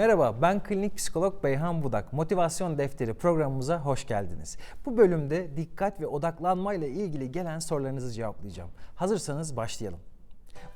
Merhaba, ben klinik psikolog Beyhan Budak. Motivasyon Defteri programımıza hoş geldiniz. Bu bölümde dikkat ve odaklanma ile ilgili gelen sorularınızı cevaplayacağım. Hazırsanız başlayalım.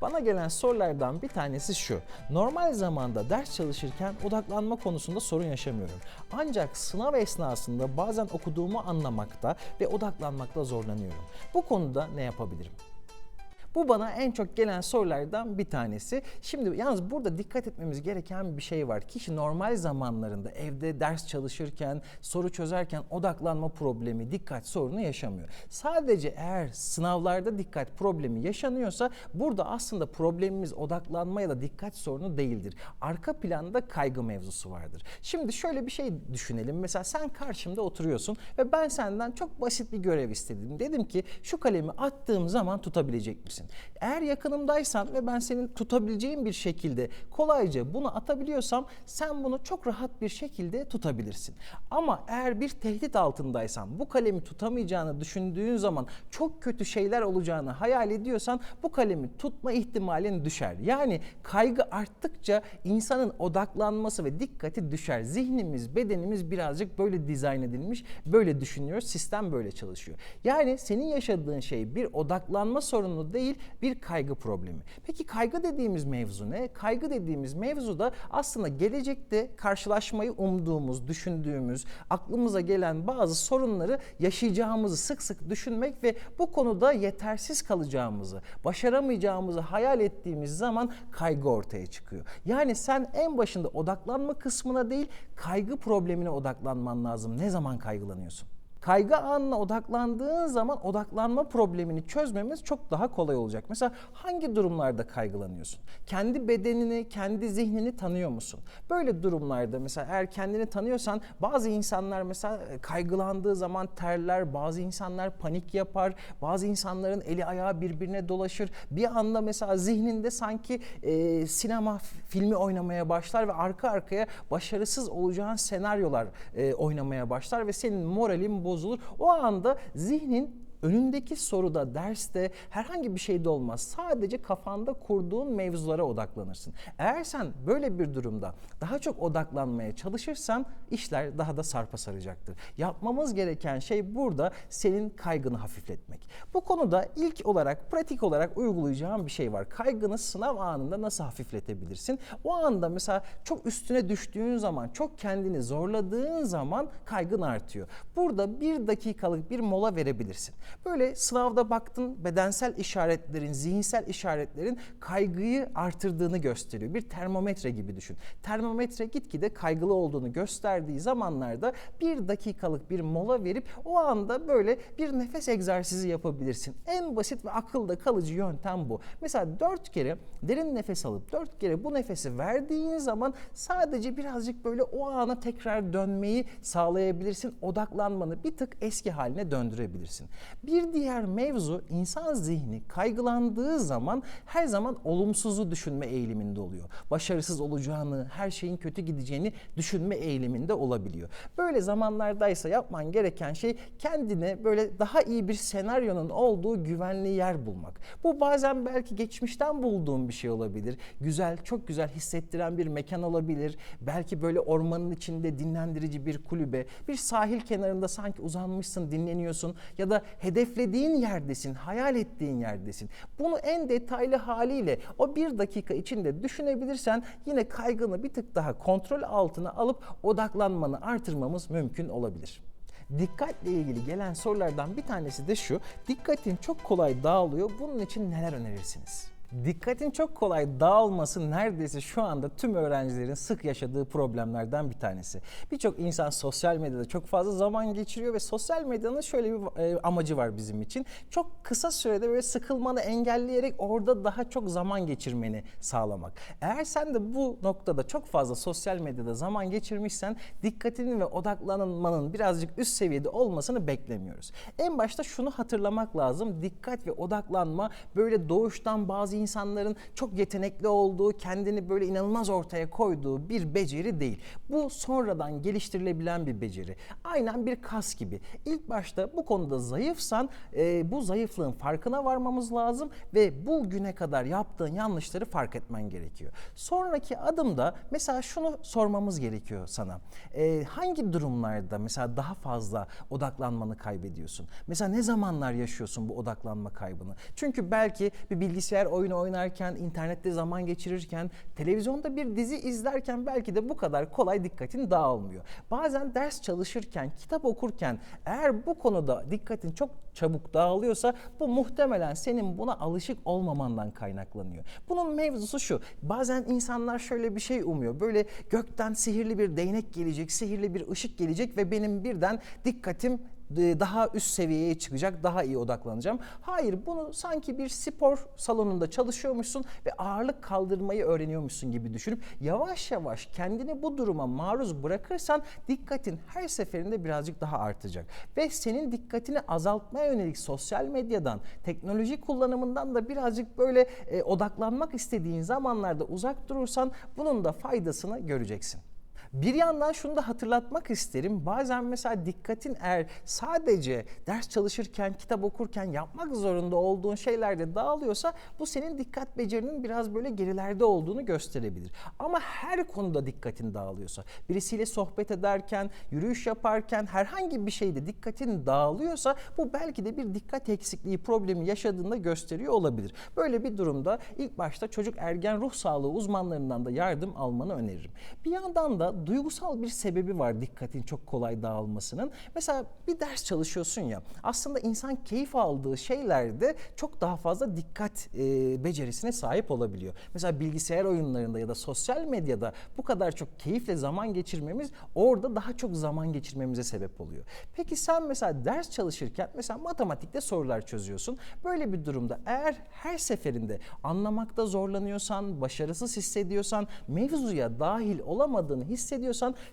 Bana gelen sorulardan bir tanesi şu. Normal zamanda ders çalışırken odaklanma konusunda sorun yaşamıyorum. Ancak sınav esnasında bazen okuduğumu anlamakta ve odaklanmakta zorlanıyorum. Bu konuda ne yapabilirim? Bu bana en çok gelen sorulardan bir tanesi. Şimdi yalnız burada dikkat etmemiz gereken bir şey var. Kişi normal zamanlarında evde ders çalışırken, soru çözerken odaklanma problemi, dikkat sorunu yaşamıyor. Sadece eğer sınavlarda dikkat problemi yaşanıyorsa burada aslında problemimiz odaklanma ya da dikkat sorunu değildir. Arka planda kaygı mevzusu vardır. Şimdi şöyle bir şey düşünelim. Mesela sen karşımda oturuyorsun ve ben senden çok basit bir görev istedim. Dedim ki şu kalemi attığım zaman tutabilecek misin? Eğer yakınımdaysan ve ben senin tutabileceğin bir şekilde kolayca bunu atabiliyorsam sen bunu çok rahat bir şekilde tutabilirsin. Ama eğer bir tehdit altındaysan bu kalemi tutamayacağını düşündüğün zaman çok kötü şeyler olacağını hayal ediyorsan bu kalemi tutma ihtimalin düşer. Yani kaygı arttıkça insanın odaklanması ve dikkati düşer. Zihnimiz, bedenimiz birazcık böyle dizayn edilmiş, böyle düşünüyoruz. Sistem böyle çalışıyor. Yani senin yaşadığın şey bir odaklanma sorunu değil, bir kaygı problemi. Peki kaygı dediğimiz mevzu ne? Kaygı dediğimiz mevzu da aslında gelecekte karşılaşmayı umduğumuz, düşündüğümüz, aklımıza gelen bazı sorunları yaşayacağımızı sık sık düşünmek ve bu konuda yetersiz kalacağımızı, başaramayacağımızı hayal ettiğimiz zaman kaygı ortaya çıkıyor. Yani sen en başında odaklanma kısmına değil, kaygı problemine odaklanman lazım. Ne zaman kaygılanıyorsun? Kaygı anına odaklandığın zaman odaklanma problemini çözmemiz çok daha kolay olacak. Mesela hangi durumlarda kaygılanıyorsun? Kendi bedenini, kendi zihnini tanıyor musun? Böyle durumlarda mesela eğer kendini tanıyorsan bazı insanlar mesela kaygılandığı zaman terler, bazı insanlar panik yapar, bazı insanların eli ayağı birbirine dolaşır. Bir anda mesela zihninde sanki e, sinema filmi oynamaya başlar ve arka arkaya başarısız olacağın senaryolar e, oynamaya başlar ve senin moralin bozulur. O anda zihnin önündeki soruda, derste herhangi bir şeyde olmaz. Sadece kafanda kurduğun mevzulara odaklanırsın. Eğer sen böyle bir durumda daha çok odaklanmaya çalışırsan işler daha da sarpa saracaktır. Yapmamız gereken şey burada senin kaygını hafifletmek. Bu konuda ilk olarak pratik olarak uygulayacağım bir şey var. Kaygını sınav anında nasıl hafifletebilirsin? O anda mesela çok üstüne düştüğün zaman, çok kendini zorladığın zaman kaygın artıyor. Burada bir dakikalık bir mola verebilirsin. Böyle sınavda baktın bedensel işaretlerin, zihinsel işaretlerin kaygıyı artırdığını gösteriyor. Bir termometre gibi düşün. Termometre gitgide kaygılı olduğunu gösterdiği zamanlarda bir dakikalık bir mola verip o anda böyle bir nefes egzersizi yapabilirsin. En basit ve akılda kalıcı yöntem bu. Mesela dört kere derin nefes alıp dört kere bu nefesi verdiğin zaman sadece birazcık böyle o ana tekrar dönmeyi sağlayabilirsin. Odaklanmanı bir tık eski haline döndürebilirsin. Bir diğer mevzu insan zihni kaygılandığı zaman her zaman olumsuzu düşünme eğiliminde oluyor. Başarısız olacağını, her şeyin kötü gideceğini düşünme eğiliminde olabiliyor. Böyle zamanlardaysa yapman gereken şey kendine böyle daha iyi bir senaryonun olduğu güvenli yer bulmak. Bu bazen belki geçmişten bulduğun bir şey olabilir. Güzel, çok güzel hissettiren bir mekan olabilir. Belki böyle ormanın içinde dinlendirici bir kulübe, bir sahil kenarında sanki uzanmışsın, dinleniyorsun ya da hedeflediğin yerdesin, hayal ettiğin yerdesin. Bunu en detaylı haliyle o bir dakika içinde düşünebilirsen yine kaygını bir tık daha kontrol altına alıp odaklanmanı artırmamız mümkün olabilir. Dikkatle ilgili gelen sorulardan bir tanesi de şu. Dikkatin çok kolay dağılıyor. Bunun için neler önerirsiniz? Dikkatin çok kolay dağılması neredeyse şu anda tüm öğrencilerin sık yaşadığı problemlerden bir tanesi. Birçok insan sosyal medyada çok fazla zaman geçiriyor ve sosyal medyanın şöyle bir e, amacı var bizim için. Çok kısa sürede böyle sıkılmanı engelleyerek orada daha çok zaman geçirmeni sağlamak. Eğer sen de bu noktada çok fazla sosyal medyada zaman geçirmişsen dikkatinin ve odaklanmanın birazcık üst seviyede olmasını beklemiyoruz. En başta şunu hatırlamak lazım. Dikkat ve odaklanma böyle doğuştan bazı insanların çok yetenekli olduğu, kendini böyle inanılmaz ortaya koyduğu bir beceri değil. Bu sonradan geliştirilebilen bir beceri. Aynen bir kas gibi. İlk başta bu konuda zayıfsan e, bu zayıflığın farkına varmamız lazım ve bu güne kadar yaptığın yanlışları fark etmen gerekiyor. Sonraki adımda mesela şunu sormamız gerekiyor sana. E, hangi durumlarda mesela daha fazla odaklanmanı kaybediyorsun? Mesela ne zamanlar yaşıyorsun bu odaklanma kaybını? Çünkü belki bir bilgisayar oyunu oynarken, internette zaman geçirirken, televizyonda bir dizi izlerken belki de bu kadar kolay dikkatin dağılmıyor. Bazen ders çalışırken, kitap okurken eğer bu konuda dikkatin çok çabuk dağılıyorsa bu muhtemelen senin buna alışık olmamandan kaynaklanıyor. Bunun mevzusu şu. Bazen insanlar şöyle bir şey umuyor. Böyle gökten sihirli bir değnek gelecek, sihirli bir ışık gelecek ve benim birden dikkatim daha üst seviyeye çıkacak, daha iyi odaklanacağım. Hayır, bunu sanki bir spor salonunda çalışıyormuşsun ve ağırlık kaldırmayı öğreniyormuşsun gibi düşünüp yavaş yavaş kendini bu duruma maruz bırakırsan dikkatin her seferinde birazcık daha artacak. Ve senin dikkatini azaltmaya yönelik sosyal medyadan, teknoloji kullanımından da birazcık böyle e, odaklanmak istediğin zamanlarda uzak durursan bunun da faydasını göreceksin. Bir yandan şunu da hatırlatmak isterim. Bazen mesela dikkatin eğer sadece ders çalışırken, kitap okurken yapmak zorunda olduğun şeylerde dağılıyorsa bu senin dikkat becerinin biraz böyle gerilerde olduğunu gösterebilir. Ama her konuda dikkatin dağılıyorsa, birisiyle sohbet ederken, yürüyüş yaparken herhangi bir şeyde dikkatin dağılıyorsa bu belki de bir dikkat eksikliği problemi yaşadığında gösteriyor olabilir. Böyle bir durumda ilk başta çocuk ergen ruh sağlığı uzmanlarından da yardım almanı öneririm. Bir yandan da duygusal bir sebebi var dikkatin çok kolay dağılmasının. Mesela bir ders çalışıyorsun ya aslında insan keyif aldığı şeylerde çok daha fazla dikkat e, becerisine sahip olabiliyor. Mesela bilgisayar oyunlarında ya da sosyal medyada bu kadar çok keyifle zaman geçirmemiz orada daha çok zaman geçirmemize sebep oluyor. Peki sen mesela ders çalışırken mesela matematikte sorular çözüyorsun. Böyle bir durumda eğer her seferinde anlamakta zorlanıyorsan, başarısız hissediyorsan, mevzuya dahil olamadığını hissediyorsan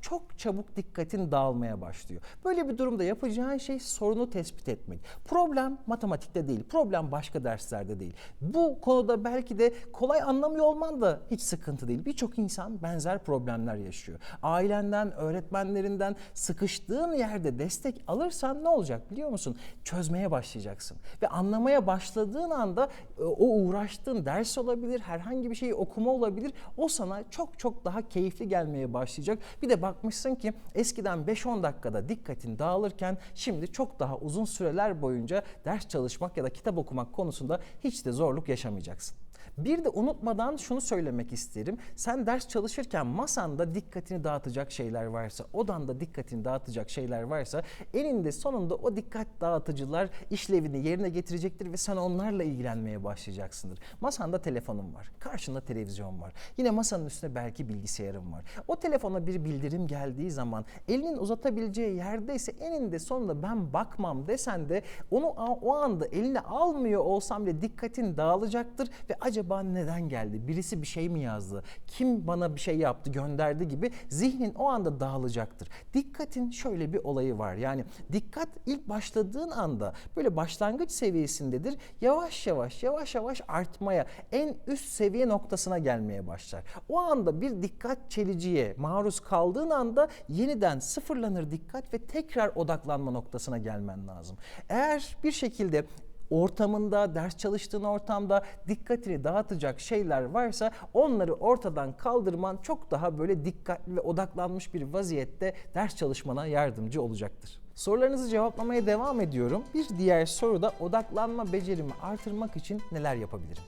çok çabuk dikkatin dağılmaya başlıyor. Böyle bir durumda yapacağın şey sorunu tespit etmek. Problem matematikte değil, problem başka derslerde değil. Bu konuda belki de kolay anlamıyor olman da hiç sıkıntı değil. Birçok insan benzer problemler yaşıyor. Ailenden, öğretmenlerinden sıkıştığın yerde destek alırsan ne olacak biliyor musun? Çözmeye başlayacaksın. Ve anlamaya başladığın anda e, o uğraştığın ders olabilir, herhangi bir şeyi okuma olabilir. O sana çok çok daha keyifli gelmeye başlayacak. Bir de bakmışsın ki eskiden 5-10 dakikada dikkatin dağılırken şimdi çok daha uzun süreler boyunca ders çalışmak ya da kitap okumak konusunda hiç de zorluk yaşamayacaksın. Bir de unutmadan şunu söylemek isterim. Sen ders çalışırken masanda dikkatini dağıtacak şeyler varsa, odanda dikkatini dağıtacak şeyler varsa eninde sonunda o dikkat dağıtıcılar işlevini yerine getirecektir ve sen onlarla ilgilenmeye başlayacaksındır. Masanda telefonun var, karşında televizyon var. Yine masanın üstünde belki bilgisayarın var. O telefona bir bildirim geldiği zaman elinin uzatabileceği yerdeyse eninde sonunda ben bakmam desen de onu o anda eline almıyor olsam bile dikkatin dağılacaktır ve acaba neden geldi? Birisi bir şey mi yazdı? Kim bana bir şey yaptı, gönderdi gibi zihnin o anda dağılacaktır. Dikkatin şöyle bir olayı var. Yani dikkat ilk başladığın anda böyle başlangıç seviyesindedir. Yavaş yavaş yavaş yavaş artmaya, en üst seviye noktasına gelmeye başlar. O anda bir dikkat çeliciye maruz kaldığın anda yeniden sıfırlanır dikkat ve tekrar odaklanma noktasına gelmen lazım. Eğer bir şekilde ortamında, ders çalıştığın ortamda dikkatini dağıtacak şeyler varsa onları ortadan kaldırman çok daha böyle dikkatli ve odaklanmış bir vaziyette ders çalışmana yardımcı olacaktır. Sorularınızı cevaplamaya devam ediyorum. Bir diğer soru da odaklanma becerimi artırmak için neler yapabilirim?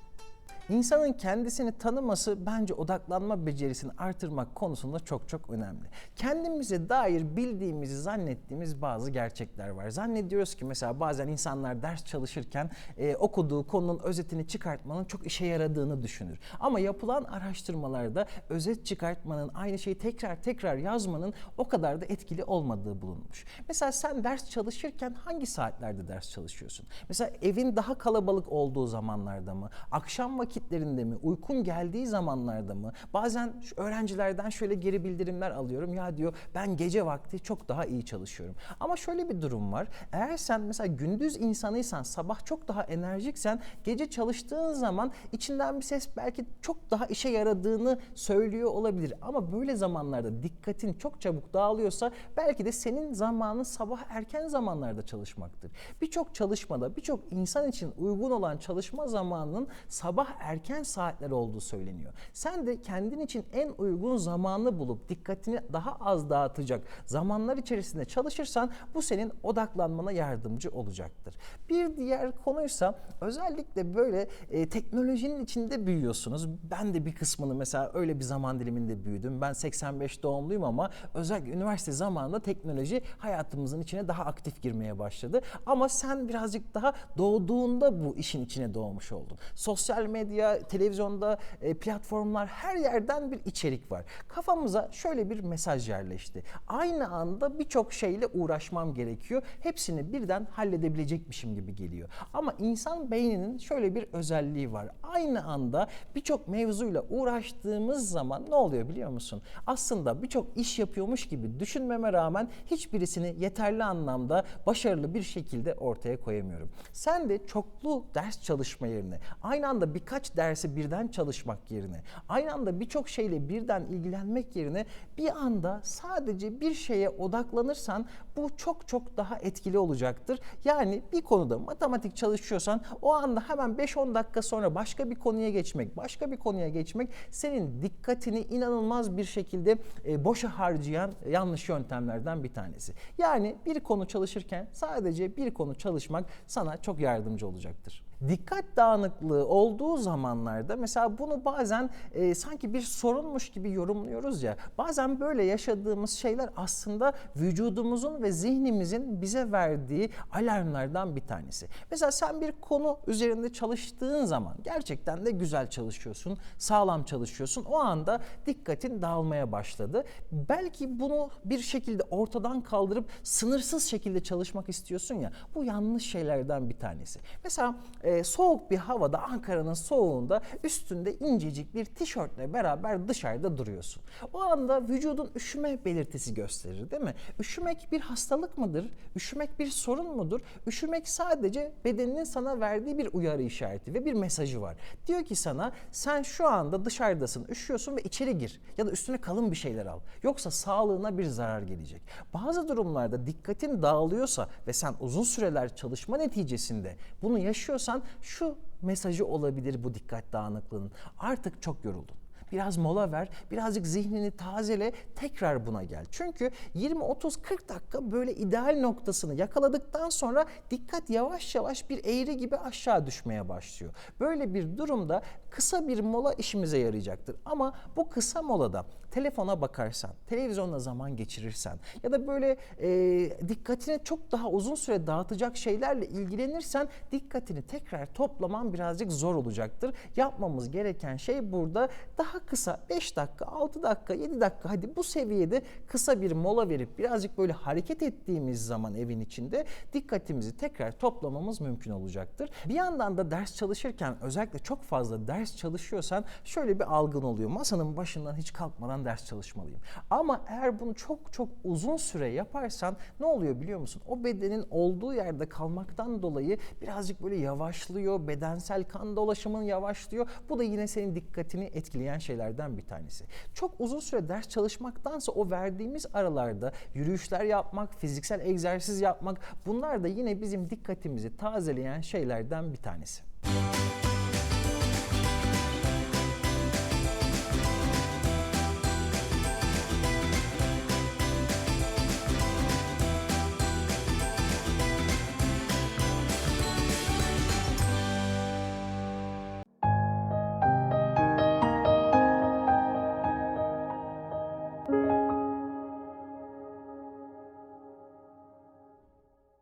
İnsanın kendisini tanıması bence odaklanma becerisini artırmak konusunda çok çok önemli. Kendimize dair bildiğimizi zannettiğimiz bazı gerçekler var. Zannediyoruz ki mesela bazen insanlar ders çalışırken e, okuduğu konunun özetini çıkartmanın çok işe yaradığını düşünür. Ama yapılan araştırmalarda özet çıkartmanın, aynı şeyi tekrar tekrar yazmanın o kadar da etkili olmadığı bulunmuş. Mesela sen ders çalışırken hangi saatlerde ders çalışıyorsun? Mesela evin daha kalabalık olduğu zamanlarda mı? Akşam vakit vakitlerinde mi? Uykun geldiği zamanlarda mı? Bazen öğrencilerden şöyle geri bildirimler alıyorum. Ya diyor ben gece vakti çok daha iyi çalışıyorum. Ama şöyle bir durum var. Eğer sen mesela gündüz insanıysan, sabah çok daha enerjiksen, gece çalıştığın zaman içinden bir ses belki çok daha işe yaradığını söylüyor olabilir. Ama böyle zamanlarda dikkatin çok çabuk dağılıyorsa belki de senin zamanın sabah erken zamanlarda çalışmaktır. Birçok çalışmada, birçok insan için uygun olan çalışma zamanının sabah erken saatler olduğu söyleniyor. Sen de kendin için en uygun zamanı bulup dikkatini daha az dağıtacak zamanlar içerisinde çalışırsan bu senin odaklanmana yardımcı olacaktır. Bir diğer konuysa özellikle böyle e, teknolojinin içinde büyüyorsunuz. Ben de bir kısmını mesela öyle bir zaman diliminde büyüdüm. Ben 85 doğumluyum ama özellikle üniversite zamanında teknoloji hayatımızın içine daha aktif girmeye başladı. Ama sen birazcık daha doğduğunda bu işin içine doğmuş oldun. Sosyal medya, televizyonda, e, platformlar her yerden bir içerik var. Kafamıza şöyle bir mesaj yerleşti. Aynı anda birçok şeyle uğraşmam gerekiyor. Hepsini birden halledebilecekmişim gibi geliyor. Ama insan beyninin şöyle bir özelliği var. Aynı anda birçok mevzuyla uğraştığımız zaman ne oluyor biliyor musun? Aslında birçok iş yapıyormuş gibi düşünmeme rağmen hiçbirisini yeterli anlamda başarılı bir şekilde ortaya koyamıyorum. Sen de çoklu ders çalışma yerine, aynı anda birkaç dersi birden çalışmak yerine, aynı anda birçok şeyle birden ilgilenmek yerine bir anda sadece bir şeye odaklanırsan bu çok çok daha etkili olacaktır. Yani bir konuda matematik çalışıyorsan o anda hemen 5-10 dakika sonra başka bir konuya geçmek, başka bir konuya geçmek senin dikkatini inanılmaz bir şekilde e, boşa harcayan yanlış yöntemlerden bir tanesi. Yani bir konu çalışırken sadece bir konu çalışmak sana çok yardımcı olacaktır. Dikkat dağınıklığı olduğu zamanlarda mesela bunu bazen e, sanki bir sorunmuş gibi yorumluyoruz ya. Bazen böyle yaşadığımız şeyler aslında vücudumuzun ve zihnimizin bize verdiği alarmlardan bir tanesi. Mesela sen bir konu üzerinde çalıştığın zaman gerçekten de güzel çalışıyorsun, sağlam çalışıyorsun. O anda dikkatin dağılmaya başladı. Belki bunu bir şekilde ortadan kaldırıp sınırsız şekilde çalışmak istiyorsun ya. Bu yanlış şeylerden bir tanesi. Mesela e, soğuk bir havada Ankara'nın soğuğunda üstünde incecik bir tişörtle beraber dışarıda duruyorsun. O anda vücudun üşüme belirtisi gösterir değil mi? Üşümek bir hastalık mıdır? Üşümek bir sorun mudur? Üşümek sadece bedeninin sana verdiği bir uyarı işareti ve bir mesajı var. Diyor ki sana sen şu anda dışarıdasın, üşüyorsun ve içeri gir ya da üstüne kalın bir şeyler al. Yoksa sağlığına bir zarar gelecek. Bazı durumlarda dikkatin dağılıyorsa ve sen uzun süreler çalışma neticesinde bunu yaşıyorsan şu mesajı olabilir bu dikkat dağınıklığının. Artık çok yoruldun. Biraz mola ver, birazcık zihnini tazele, tekrar buna gel. Çünkü 20 30 40 dakika böyle ideal noktasını yakaladıktan sonra dikkat yavaş yavaş bir eğri gibi aşağı düşmeye başlıyor. Böyle bir durumda kısa bir mola işimize yarayacaktır. Ama bu kısa molada telefona bakarsan, televizyonla zaman geçirirsen ya da böyle e, dikkatini çok daha uzun süre dağıtacak şeylerle ilgilenirsen dikkatini tekrar toplaman birazcık zor olacaktır. Yapmamız gereken şey burada daha kısa 5 dakika, 6 dakika, 7 dakika hadi bu seviyede kısa bir mola verip birazcık böyle hareket ettiğimiz zaman evin içinde dikkatimizi tekrar toplamamız mümkün olacaktır. Bir yandan da ders çalışırken özellikle çok fazla ders çalışıyorsan şöyle bir algın oluyor. Masanın başından hiç kalkmadan ders çalışmalıyım. Ama eğer bunu çok çok uzun süre yaparsan ne oluyor biliyor musun? O bedenin olduğu yerde kalmaktan dolayı birazcık böyle yavaşlıyor, bedensel kan dolaşımın yavaşlıyor. Bu da yine senin dikkatini etkileyen şeylerden bir tanesi. Çok uzun süre ders çalışmaktansa o verdiğimiz aralarda yürüyüşler yapmak, fiziksel egzersiz yapmak bunlar da yine bizim dikkatimizi tazeleyen şeylerden bir tanesi.